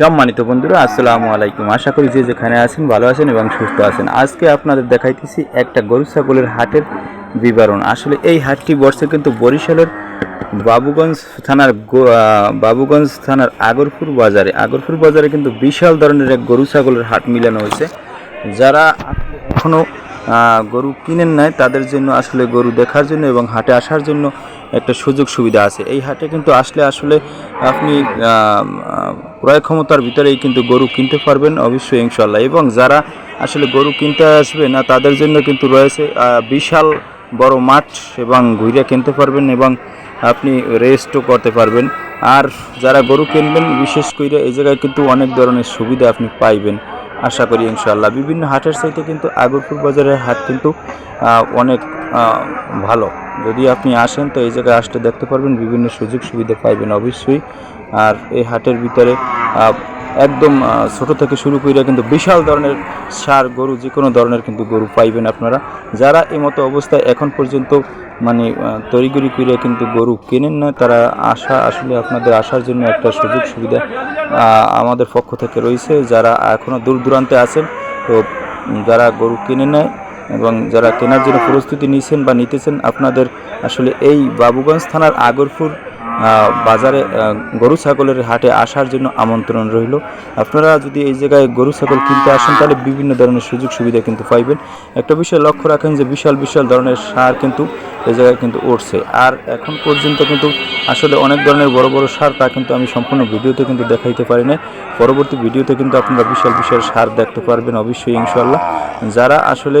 সম্মানিত বন্ধুরা, আসসালামু আলাইকুম। আশা করি যে যেখানে আছেন ভালো আছেন এবং সুস্থ আছেন। আজকে আপনাদের দেখাইতেছি একটা গরু ছাগলের হাটের বিবরণ। আসলে এই হাটটি বর্ষে কিন্তু বরিশালের বাবুগঞ্জ থানার বাবুগঞ্জ থানার আগরপুর বাজারে আগরপুর বাজারে কিন্তু বিশাল ধরনের এক গরু ছাগলের হাট মিলানো হয়েছে। যারা এখনও গরু কিনেন নাই, তাদের জন্য আসলে গরু দেখার জন্য এবং হাটে আসার জন্য একটা সুযোগ সুবিধা আছে। এই হাটে কিন্তু আসলে আসলে আপনি ক্রয় ক্ষমতার ভিতরেই কিন্তু গরু কিনতে পারবেন অবশ্যই ইনশাল্লাহ এবং যারা আসলে গরু কিনতে আসবে না, তাদের জন্য কিন্তু রয়েছে বিশাল বড় মাঠ এবং ঘুরে কিনতে পারবেন এবং আপনি রেস্টও করতে পারবেন। আর যারা গরু কিনবেন, বিশেষ করে এই জায়গায় কিন্তু অনেক ধরনের সুবিধা আপনি পাইবেন। আশা করি ইনশাল্লাহ বিভিন্ন হাটের চাইতে কিন্তু আগরপুর বাজারের হাট কিন্তু অনেক ভালো। যদি আপনি আসেন তো এই জায়গায় আসতে দেখতে পারবেন বিভিন্ন সুযোগ সুবিধা পাইবেন অবশ্যই। আর এই হাটের ভিতরে একদম ছোট থেকে শুরু করে কিন্তু বিশাল ধরনের সার, গরু যে কোনো ধরনের কিন্তু গরু পাইবেন আপনারা। যারা এই মতো অবস্থায় এখন পর্যন্ত মানে তড়িগড়ি করে কিন্তু গরু কেনেন না, তারা আসা আসলে আপনাদের আসার জন্য একটা সুযোগ সুবিধা আমাদের পক্ষ থেকে রয়েছে যারা এখনও দূর দূরান্তে আছেন, তো যারা গরু কিনে নেয় এবং যারা কেনার জন্য প্রস্তুতি নিয়েছেন বা নিতেছেন, আপনাদের আসলে এই বাবুগঞ্জ থানার আগরপুর বাজারে গরু ছাগলের হাটে আসার জন্য আমন্ত্রণ রইল। আপনারা যদি এই জায়গায় গরু, ছাগল কিনতে আসেন, তাহলে বিভিন্ন ধরনের সুযোগ সুবিধা কিন্তু পাইবেন। একটা বিষয় লক্ষ্য রাখেন যে, বিশাল বিশাল ধরনের সার কিন্তু এই জায়গায় কিন্তু উঠছে। আর এখন পর্যন্ত কিন্তু আসলে অনেক ধরনের বড় বড় সার তা কিন্তু আমি সম্পূর্ণ ভিডিওতে কিন্তু দেখাইতে পারি না পরবর্তী ভিডিওতে কিন্তু আপনারা বিশাল বিশাল সার দেখতে পারবেন অবশ্যই ইনশাল্লাহ যারা আসলে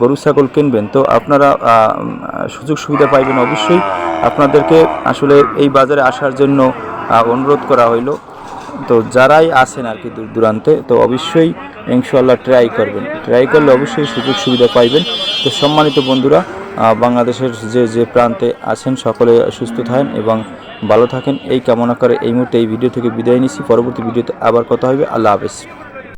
গরু, ছাগল কিনবেন, তো আপনারা সুযোগ সুবিধা পাইবেন অবশ্যই। আপনাদেরকে আসলে এই বাজারে আসার জন্য অনুরোধ করা হইল। তো যারাই আছেন আর কি দূর দূরান্তে, তো অবশ্যই ইনশাল্লাহ ট্রাই করবেন। ট্রাই করলে অবশ্যই সুযোগ সুবিধা পাইবেন। তো সম্মানিত বন্ধুরা বাংলাদেশের যে যে প্রান্তে আছেন, সকলে সুস্থ থাকেন এবং ভালো থাকেন। এই কামনা করে এই মুহূর্তে এই ভিডিও থেকে বিদায় নিচ্ছি। পরবর্তী ভিডিওতে আবার কথা হবে। আল্লাহ হাফেজ।